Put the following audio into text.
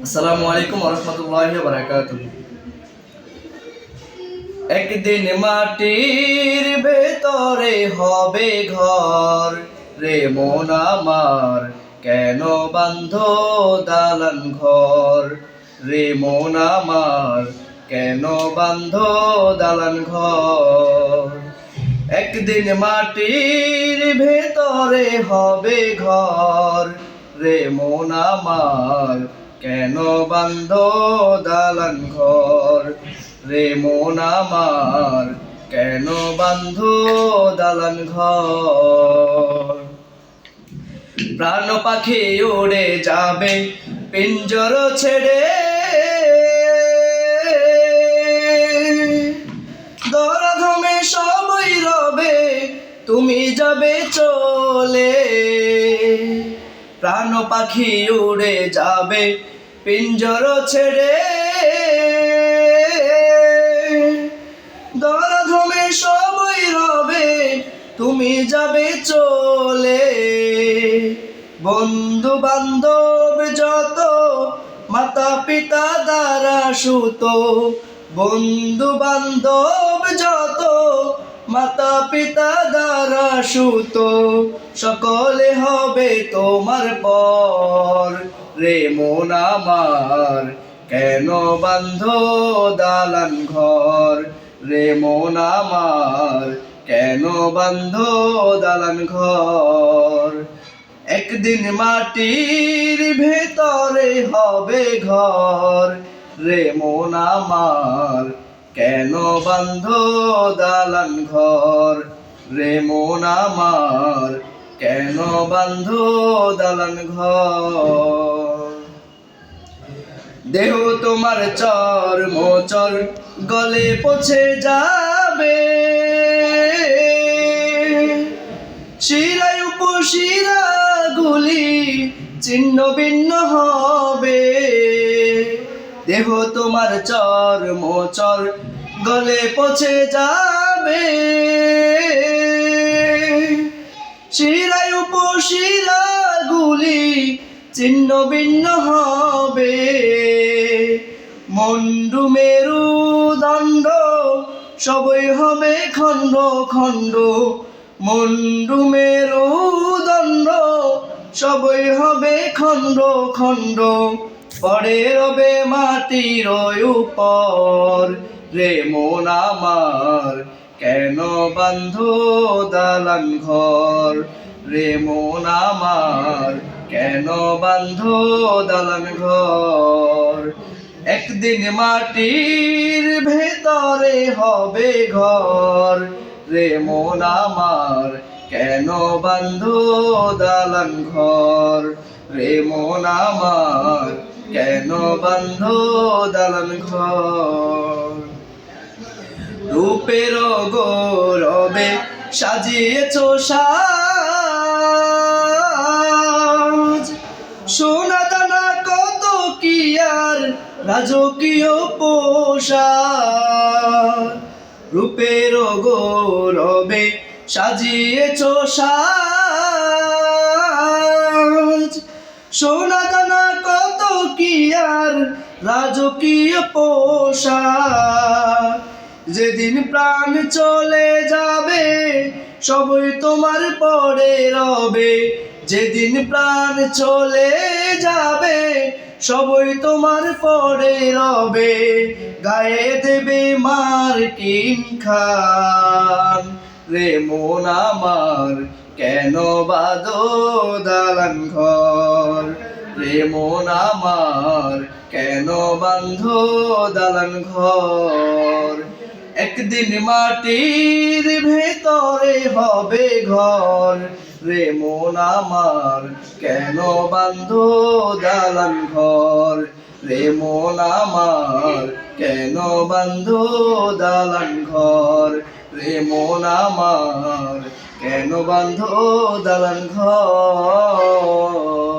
আসসালামু আলাইকুম রহমতুল্লাহ বারাকাত একদিন মাটির ভেতরে হবে ঘর, রে মন আমার কেন বান্ধ দালান ঘর? রে মন আমার কেন বান্ধ দালান ঘর? একদিন মাটির ভেতরে হবে ঘর, রে মন আমার কেন বান্ধ দালান ঘর? রে মন আমার, কেন বান্ধ দালান ঘর? প্রাণ পাখি উড়ে যাবে, পিঞ্জর ছেড়ে। দরধমে সবই রবে, তুমি যাবে চলে। প্রাণ পাখি উড়ে যাবে, পিঞ্জর ছেড়ে। দরধমে সবই রবে, তুমি যাবে চলে। বন্ধু বান্ধব যত মাতা পিতা দ্বারা সুত বন্ধু বান্ধব যত মাতা পিতা দ্বারা সুত, সকলে হবে তোমার পর। রে মন আমার, কেন বান্ধ দালান ঘর? রে মন আমার, কেন বান্ধ দালান ঘর? একদিন মাটির ভেতরে হবে ঘর। রে মন আমার কেন বান্ধ দালান ঘর? রে মন আমার, কেন বান্ধ দালান ঘর? দেহ তোমার চর, মোচর, গলে পচে যাবে। শিরায় উপশিরা গুলি ছিন্ন ভিন্ন হবে। দেহ তোমার চর মোচর, গলে পচে যাবে। শিরায় উপশিরা গুলি ছিন্ন ভিন্ন হবে। মন্ডু মেরু দণ্ড সবই হবে খণ্ড খণ্ড। মন্ডু মেরু দণ্ড সবই হবে খণ্ড খণ্ড। পরে রবে মাটির উপর। রে মন আমার, কেন বান্ধ দালান ঘর? রে মন আমার, কেন বান্ধ দালান ঘর? একদিন মাটির ভেতরে হবে ঘর। রে মন আমার, কেন বান্ধ দালান ঘর? রে মন আমার কেন বান্ধ দালান ঘর? গৌরবে সাজিয়েছ সাজ। সোনা দানা কত কি আর রাজকীয় পোশাক? রূপের গৌরবে সাজিয়েছ সাজ। সোনা দানা কত কি আর রাজকীয় পোষা যেদিন প্রাণ চলে যাবে, সবই তোমার পরে রবে। যেদিন প্রাণ চলে যাবে, সবই তোমার পরে রবে। গায়ে দেবে মার খান। রে মন আমার কেন বাদো দালান ঘর? মন আমার, কেন বান্ধ দালান ঘর? একদিন মাটির ভেতরে হবে ঘর। রে মন আমার, কেন বান্ধ দালান ঘর? রে মন আমার, কেন বান্ধ দালান ঘর? রে মন আমার, কেন বান্ধ দালান ঘর?